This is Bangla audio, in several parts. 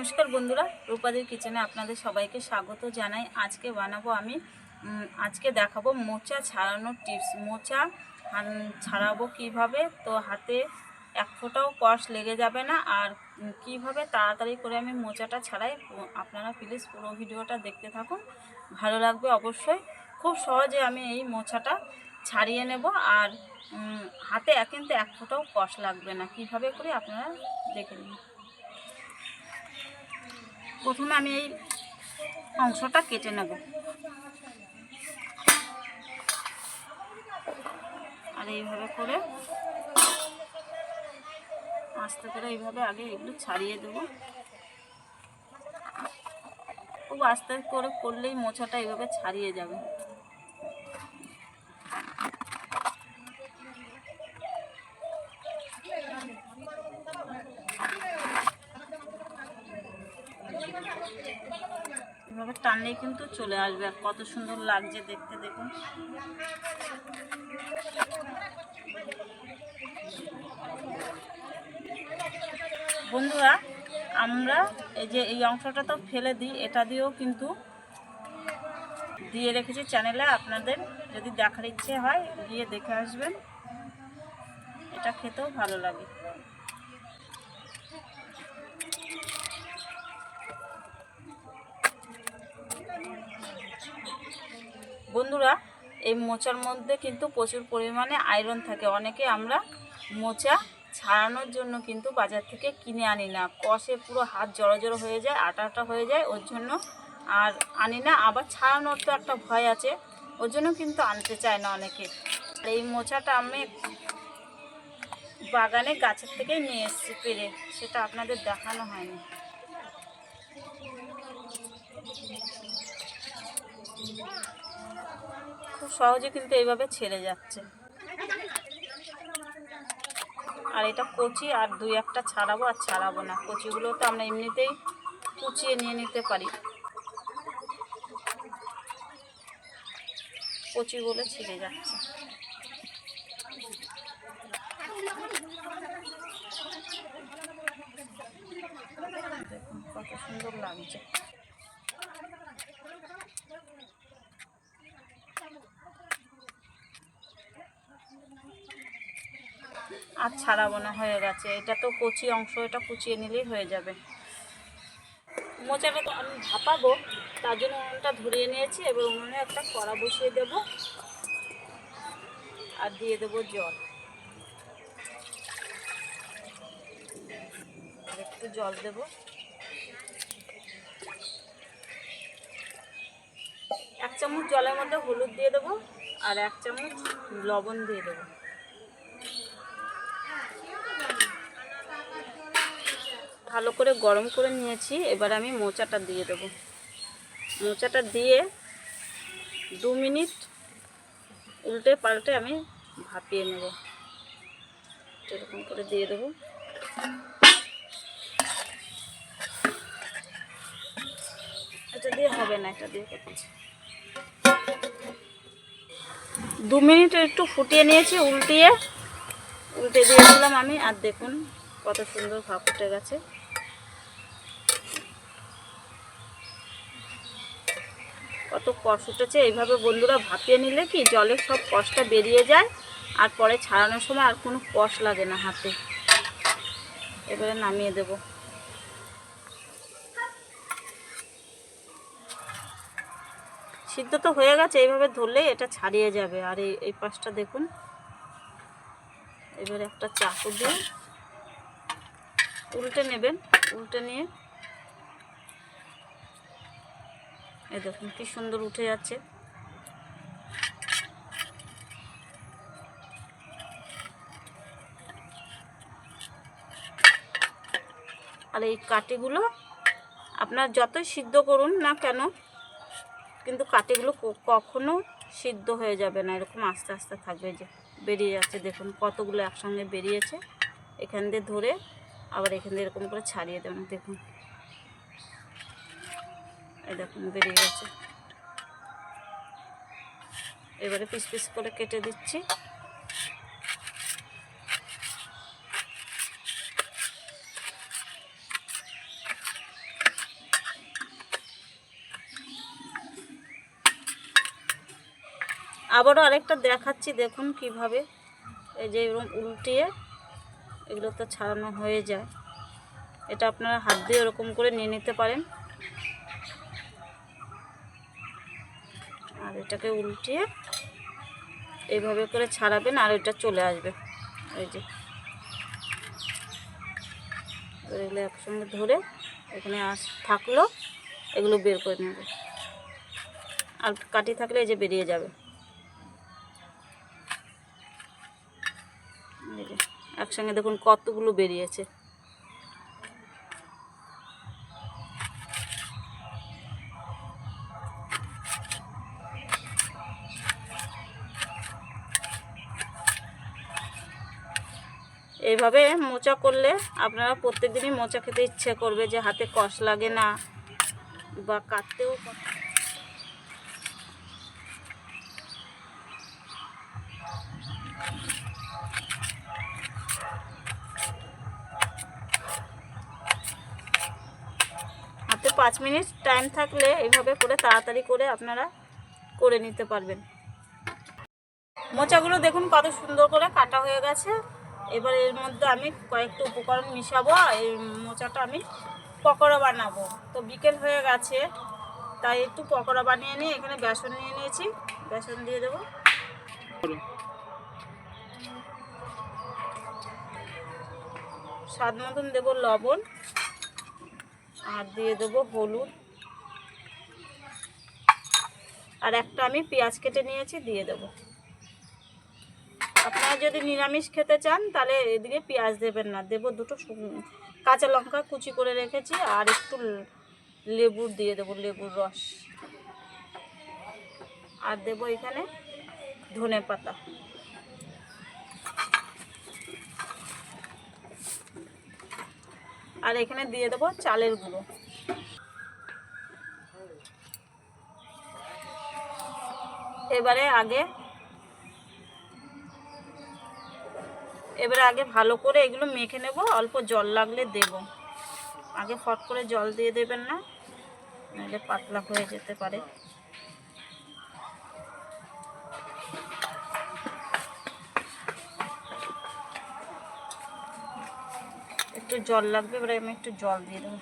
নমস্কার বন্ধুরা, রূপাদের কিচেনে আপনাদের সবাইকে স্বাগত জানাই। আজকে বানাবো আমি আজকে দেখাবো মোচা ছাড়ানোর টিপস। মোচা ছাড়াবো কীভাবে? তো হাতে এক ফোঁটাও কষ লেগে যাবে না। আর কীভাবে তাড়াতাড়ি করে আমি মোচাটা ছাড়াই আপনারা প্লিজ পুরো ভিডিওটা দেখতে থাকুন। ভালো লাগবে অবশ্যই। খুব সহজে আমি এই মোচাটা ছাড়িয়ে নেব। আর হাতে কিন্তু এক ফোঁটাও কষ লাগবে না। কীভাবে করে আপনারা দেখে নিন। প্রথমে আমি এই অংশটা কেটে নেব। আর এইভাবে করে আস্তে করে এইভাবে আগে এগুলো ছাড়িয়ে দেব। খুব আস্তে করে করলেই মোছাটা এইভাবে ছাড়িয়ে যাবে। টানলেই কিন্তু চলে আসবে। আর কত সুন্দর লাগছে দেখতে, দেখুন। বন্ধুরা, আমরা এই যে এই অংশটা তো ফেলে দিই, এটা দিয়েও কিন্তু দিয়ে রেখেছি চ্যানেলে। আপনাদের যদি দেখার ইচ্ছে হয়, গিয়ে দেখে আসবেন। এটা খেতেও ভালো লাগে। বন্ধুরা, এই মোচার মধ্যে কিন্তু প্রচুর পরিমাণে আয়রন থাকে। অনেকে আমরা মোচা ছাড়ানোর জন্য কিন্তু বাজার থেকে কিনে আনি না। কষে পুরো হাত জড়ো জড়ো হয়ে যায় আটা আটা হয়ে যায়, ওর জন্য আর আনি না। আবার ছাড়ানোর তো একটা ভয় আছে, ওর জন্য কিন্তু আনতে চায় না অনেকে। এই মোচাটা আমি বাগানে গাছের থেকেই নিয়ে এসেছি পেরে, সেটা আপনাদের দেখানো হয়নি। খুব সহজে কিন্তু এইভাবে ছেড়ে যাচ্ছে। আর এটা কচি, আর দুই একটা ছাড়াবো আর ছাড়াবো না। কচিগুলো তো আমরা এমনিতেই কুচিয়ে নিয়ে নিতে পারি। কচি বলে ছিঁড়ে যাচ্ছে। কত সুন্দর লাগছে। আর ছাড়াবো না হয়ে গেছে এটা তো কচি অংশ, এটা কুচিয়ে নিলেই হয়ে যাবে। মোচাটা তো আমি ভাপাবো, তার জন্য উনুনটা ধরিয়ে নিয়েছি, এবার উনুনে একটা কড়া বসিয়ে দেব। আর দিয়ে দেবো জল। একটু জল দেব। এক চামচ জলের মধ্যে হলুদ দিয়ে দেবো, আর এক চামচ লবণ দিয়ে দেবো। ভালো করে গরম করে নিয়েছি। এবার আমি মোচাটা দিয়ে দেবো। মোচাটা দিয়ে দু মিনিট উল্টে পাল্টে আমি ভাপিয়ে নেব। এরকম করে দিয়ে দেবো। এটা দিয়ে হবে না, এটা দিয়ে দু মিনিট একটু ফুটিয়ে নিয়েছি, উল্টিয়ে। উল্টে দিয়েছিলাম আমি, আর দেখুন কত সুন্দর ভাপ উঠে গেছে। কত কষ উঠেছে এইভাবে বন্ধুরা ভাপিয়ে নিলে কি জলে সব কষটা বেরিয়ে যায়? আর পরে ছাড়ানোর সময় আর কোনো কষ লাগে না হাতে। এবারে নামিয়ে দেব। সিদ্ধ তো হয়ে গেছে, এইভাবে ধরলেই এটা ছাড়িয়ে যাবে। আর এই এই পাশটা দেখুন। এবারে একটা চাকু দিয়ে উল্টে নেবেন, উল্টে নিয়ে এই দেখুন, কি সুন্দর উঠে যাচ্ছে। আর এই কাটিগুলো আপনার যতই সিদ্ধ করুন না কেন, কিন্তু কাটিগুলো কখনো সিদ্ধ হয়ে যাবে না, এরকম আস্তে আস্তে থাকবে। যে বেরিয়ে যাচ্ছে, দেখুন কতগুলো একসঙ্গে বেরিয়েছে। এখান দিয়ে ধরে আবার এখান দিয়ে এরকম করে ছাড়িয়ে দেবেন, দেখুন। এরকম বেরিয়ে গেছে। এবারে পিস পিস করে কেটে দিচ্ছি। আবারও আরেকটা দেখাচ্ছি, দেখুন কীভাবে। এই যে এরকম উল্টিয়ে এগুলো তো ছাড়ানো হয়ে যায়। এটা আপনারা হাত দিয়ে ওরকম করে নিয়ে নিতে পারেন। আর এটাকে উল্টিয়ে এইভাবে করে ছাড়াবেন আর এটা চলে আসবে। এই যে। এগুলো একসঙ্গে ধরে এখানে আস থাকল, এগুলো বের করে নেবে। আর কাটি থাকলে এই যে বেরিয়ে যাবে। একসঙ্গে দেখুন কতগুলো বেরিয়েছে। এইভাবে মোচা করলে আপনারা প্রত্যেকদিনই মোচা খেতে ইচ্ছে করবে যে হাতে কষ লাগে না বা কাটতেও হাতে পাঁচ মিনিট টাইম থাকলে এইভাবে করে তাড়াতাড়ি করে আপনারা করে নিতে পারবেন। মোচাগুলো দেখুন কত সুন্দর করে কাটা হয়ে গেছে। এবার এর মধ্যে আমি কয়েকটা উপকরণ মিশাবো এই মোচাটা আমি পকোড়া বানাবো। তো বিকেল হয়ে গেছে, তাই একটু পকোড়া বানিয়ে নিয়ে এখানে বেসন নিয়ে নিয়েছি। বেসন দিয়ে দেবো। স্বাদ মতন দেবো লবণ আর দিয়ে দেবো হলুদ। আর একটা আমি পেঁয়াজ কেটে নিয়েছি, দিয়ে দেবো। যদি নিরামিষ খেতে চান, তাহলে এদিকে পেঁয়াজ দেবেন না। দেবো দুটো কাঁচা লঙ্কা কুচি করে রেখেছি, আর একটু ল- লেবুর দিয়ে দেবো, লেবুর রস। আর দেবো এখানে ধনে পাতা। আর এখানে দিয়ে দেবো চালের গুঁড়ো। এবারে আগে এবারে আগে ভালো করে এগুলো মেখে নেব, অল্প জল লাগলে দেব। আগে ফট করে জল দিয়ে দেবেন না, নাহলে পাতলা হয়ে যেতে পারে। একটু জল লাগবে, এবারে আমি একটু জল দিয়ে দেবো।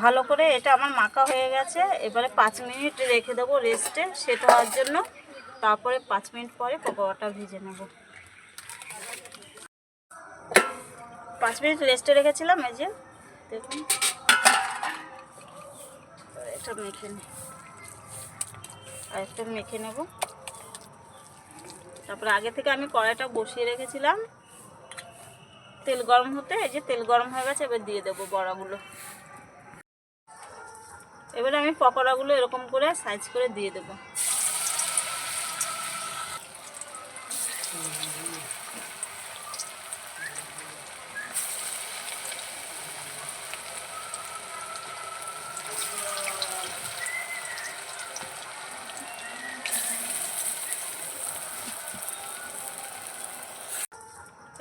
ভালো করে এটা আমার মাখা হয়ে গেছে। এবারে পাঁচ মিনিট রেখে দেবো রেস্টে সেট হওয়ার জন্য। তারপরে পাঁচ মিনিট পরে পকোড়াটা ভেজে নেব। পাঁচ মিনিট রেস্টে রেখেছিলাম, এই যে, দেখুন। এটা মেখে নে আর একটু মেখে নেব। তারপরে আগে থেকে আমি কড়াইটা বসিয়ে রেখেছিলাম। তেল গরম হতে এই যে তেল গরম হয়ে গেছে, এবার দিয়ে দেবো বড়াগুলো। এবারে আমি পকোড়াগুলো এরকম করে সাইজ করে দিয়ে দেবো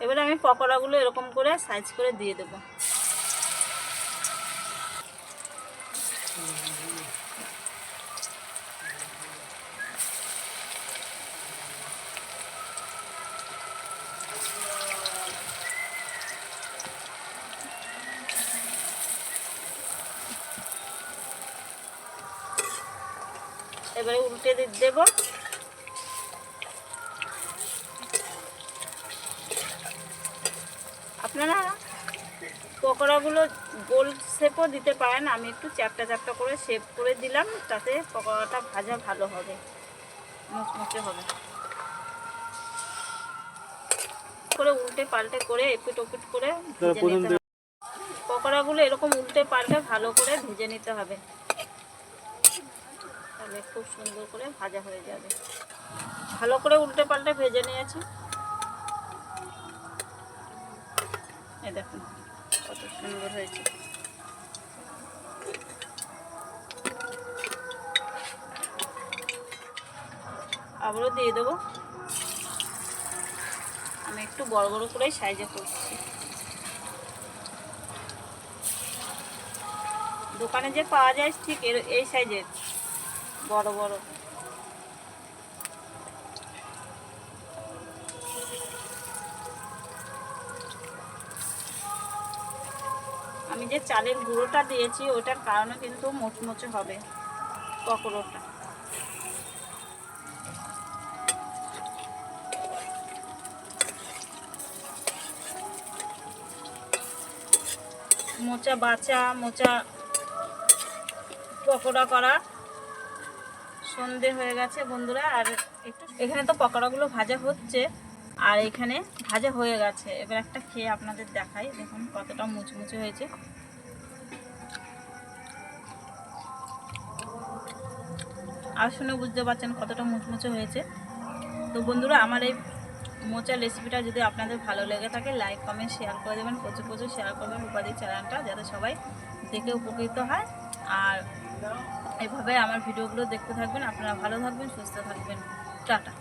এবারে আমি পকোড়াগুলো এরকম করে সাইজ করে দিয়ে দেবো। এবারে উল্টে দেবো আপনারা পকোড়াগুলো গোল শেপও দিতে পারেন। আমি একটু চ্যাপটা চ্যাপটা করে শেপ করে দিলাম তাতে পকোড়াটা ভাজা ভালো হবে মুচমুচে হবে। করে উল্টে পাল্টে করে এপিট ওপিট করে ভেজে নিতে হবে। পকোড়াগুলো এরকম উল্টে পাল্টে ভালো করে ভেজে নিতে হবে। তাহলে খুব সুন্দর করে ভাজা হয়ে যাবে। ভালো করে উল্টে পাল্টে ভেজে নিয়েছি। এই দেখুন। কত সুন্দর হয়েছে আবারও দিয়ে দেবো। আমি একটু বড় বড় করেই সাইজে করছি। দোকানে যে পাওয়া যায় ঠিক এই সাইজের। বড় বড়। আমি যে চালের গুঁড়োটা দিয়েছি, ওটার কারণে কিন্তু মোচমোচে হবে পকোড়োটা। মোচা বাচা মোচা পকোড়া করা সন্ধে হয়ে গেছে বন্ধুরা, আর একটু এখানে তো পকোড়াগুলো ভাজা হচ্ছে, আর এখানে ভাজা হয়ে গেছে। এবার একটা খেয়ে আপনাদের দেখাই, দেখুন কতটা মুচমুচে হয়েছে। আর শুনে বুঝতে পারছেন কতটা মুচমুচে হয়েছে। তো বন্ধুরা, আমার এই মোচার রেসিপিটা যদি আপনাদের ভালো লেগে থাকে লাইক কমেন্ট শেয়ার করে দেবেন। প্রচুর প্রচুর শেয়ার করবেন উপাধি চ্যানেলটা, যাতে সবাই দেখে উপকৃত হয়। আর এভাবে আমার ভিডিওগুলো দেখতে থাকবেন। আপনারা ভালো থাকবেন, সুস্থ থাকবেন। টাটা।